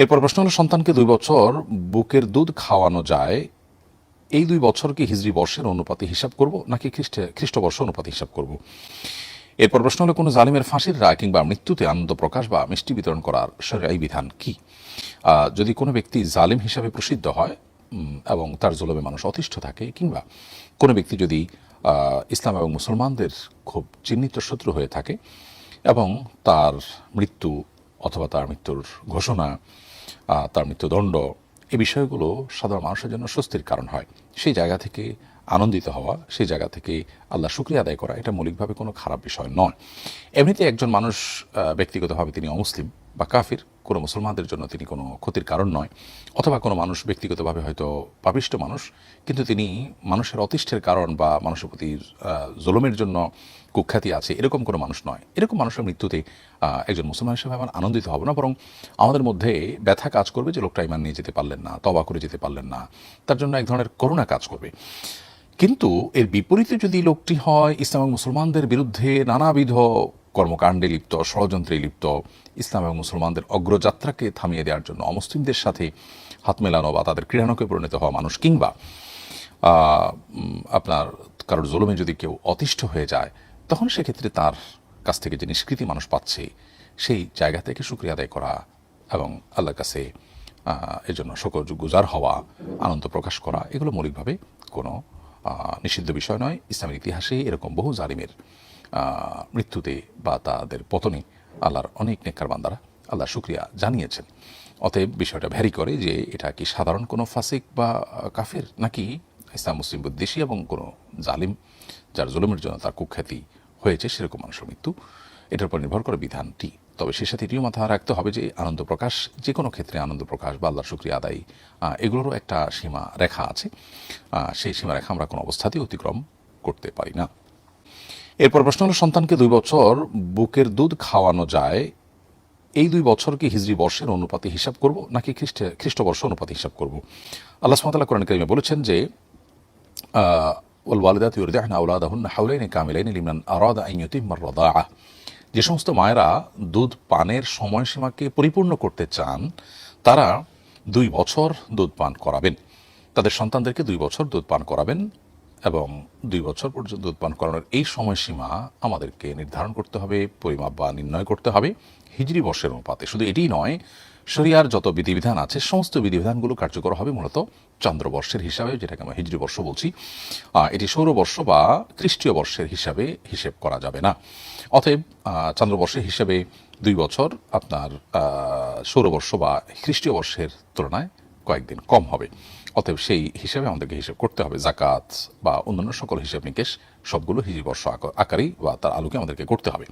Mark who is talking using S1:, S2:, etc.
S1: এরপর প্রশ্ন হলো, সন্তানকে দুই বছর বুকের দুধ খাওয়ানো যায়, এই দুই বছর কি হিজরি বর্ষের অনুপাতে হিসাব করব, নাকি খ্রিস্ট খ্রিস্টবর্ষ অনুপাতে হিসাব করব? এরপর প্রশ্ন হলো, কোনো জালিমের ফাঁসির রায় কিংবা মৃত্যুতে আনন্দ প্রকাশ বা মিষ্টি বিতরণ করার সরাই বিধান কি? যদি কোনো ব্যক্তি জালিম হিসাবে প্রসিদ্ধ হয় এবং তার জলবে মানুষ অতিষ্ঠ থাকে, কিংবা কোনো ব্যক্তি যদি ইসলাম এবং মুসলমানদের খুব চিহ্নিত শত্রু হয়ে থাকে, এবং তার মৃত্যু অথবা তার মৃত্যুর ঘোষণা তার মৃত্যুদণ্ড, এই বিষয়গুলো সাধারণ মানুষের জন্য স্বস্তির কারণ হয়। সেই জায়গা থেকে আনন্দিত হওয়া, সেই জায়গা থেকে আল্লাহ শুক্রিয়া আদায় করা, এটা মৌলিকভাবে কোনো খারাপ বিষয় নয়। এমনিতে একজন মানুষ ব্যক্তিগতভাবে তিনি অমুসলিম। বা কাফির, কোনো মুসলমানদের জন্য তিনি কোনো ক্ষতির কারণ নয়। অথবা কোনো মানুষ ব্যক্তিগতভাবে হয়তো পাপিষ্ট মানুষ, কিন্তু তিনি মানুষের অতিষ্ঠের কারণ বা মানুষের প্রতি জুলুমের জন্য কুখ্যাতি আছে, এরকম কোনো মানুষ নয়। এরকম মানুষের মৃত্যুতে একজন মুসলমান হিসেবে আমার আনন্দিত হব না, বরং আমাদের মধ্যে ব্যথা কাজ করবে যে লোকটা ইমান নিয়ে যেতে পারলেন না তবা করে যেতে পারলেন না, তার জন্য এক ধরনের করুণা কাজ করবে। কিন্তু এর বিপরীতে যদি লোকটি হয়, ইসলাম মুসলমানদের বিরুদ্ধে নানাবিধ কর্মকাণ্ডে লিপ্ত, ষড়যন্ত্রে লিপ্ত, ইসলাম এবং মুসলমানদের অগ্রযাত্রাকে থামিয়ে দেওয়ার জন্য অমুসলিমদের সাথে হাত মেলানো বা তাদের ক্রীড়ানকে পরিণত হওয়া মানুষ কিংবা আপনার কারোর জুলুমে যদি কেউ অতিষ্ঠ হয়ে যায়, তখন সেক্ষেত্রে তার কাছ থেকে যে নিষ্কৃতি মানুষ পাচ্ছে, সেই জায়গা থেকে শুক্রিয়া আদায় করা এবং আল্লাহর কাছে এর জন্য শকর গুজার হওয়া, আনন্দ প্রকাশ করা, এগুলো মৌলিকভাবে কোনো নিষিদ্ধ বিষয় নয়। ইসলামের ইতিহাসে এরকম বহু জালিমের মৃত্যুতে বা তাদের পতনে আল্লাহর অনেক নেককার বান্দারা আল্লাহ শুক্রিয়া জানিয়েছেন। অতএব বিষয়টা ভ্যারি করে যে এটা কি সাধারণ কোনো ফাসিক বা কাফের? নাকি ইসলাম, মুসলিম বিদ্বেষী এবং কোনো জালিম যার জুলুমের জন্য তার কুখ্যাতি হয়েছে সেরকম মানুষের মৃত্যু? এটার উপর নির্ভর করে বিধানটি। তবে সে সাথে এটিও মাথায় রাখতে হবে যে আনন্দ প্রকাশ যে কোনো ক্ষেত্রে আনন্দ প্রকাশ বা আল্লাহর শুক্রিয়া আদায় এগুলোরও একটা সীমা রেখা আছে সেই সীমা রেখা আমরা কোনো অবস্থাতেই অতিক্রম করতে পারি না। এরপর প্রশ্ন হলো, সন্তানকে দুই বছর বুকের দুধ খাওয়ানো যায়, এই দুই বছর কি হিজরি বর্ষের অনুপাতে হিসাব করব, নাকি খ্রিস্ট, খ্রিস্টবর্ষ অনুপাতে হিসাব করব? আল্লাহ সুমতাল্লাহ কোরআন করিমে বলেছেন যে ওল ওয়ালিদাত আউলাদা হুন হাউলাইন কামিলাইন লিমনান আরাদা আইন যে সমস্ত মায়েরা দুধ পানের সময়সীমাকে পরিপূর্ণ করতে চান, তারা দুই বছর দুধ পান করাবেন। তাদের সন্তানদেরকে দুই বছর দুধ পান করাবেন। এবং দুই বছর পর্যন্ত পান করানোর এই সময়সীমা আমাদেরকে নির্ধারণ করতে হবে, পরিমাপ বা নির্ণয় করতে হবে হিজরি বর্ষের অনুপাতে। শুধু এটিই নয়, শরিয়ার যত বিধিবিধান আছে, সমস্ত বিধিবিধানগুলো কার্যকর হবে মূলত চন্দ্রবর্ষের হিসাবে, যেটাকে আমরা হিজরি বর্ষ বলছি। এটি সৌরবর্ষ বা খ্রিস্টীয় বর্ষের হিসাবে হিসেব করা যাবে না। অতএব চন্দ্রবর্ষের হিসাবে দুই বছর আপনার সৌরবর্ষ বা খ্রিস্টীয় বর্ষের তুলনায় কয়েকদিন কম হবে। অতএব সেই হিসাবে আমাদেরকে হিসেব করতে হবে। জাকাত বা অন্যান্য সকল হিসাব নিকেশ সবগুলো হিজিবর্ষ আকারেই বা তার আলোকে আমাদেরকে করতে হবে।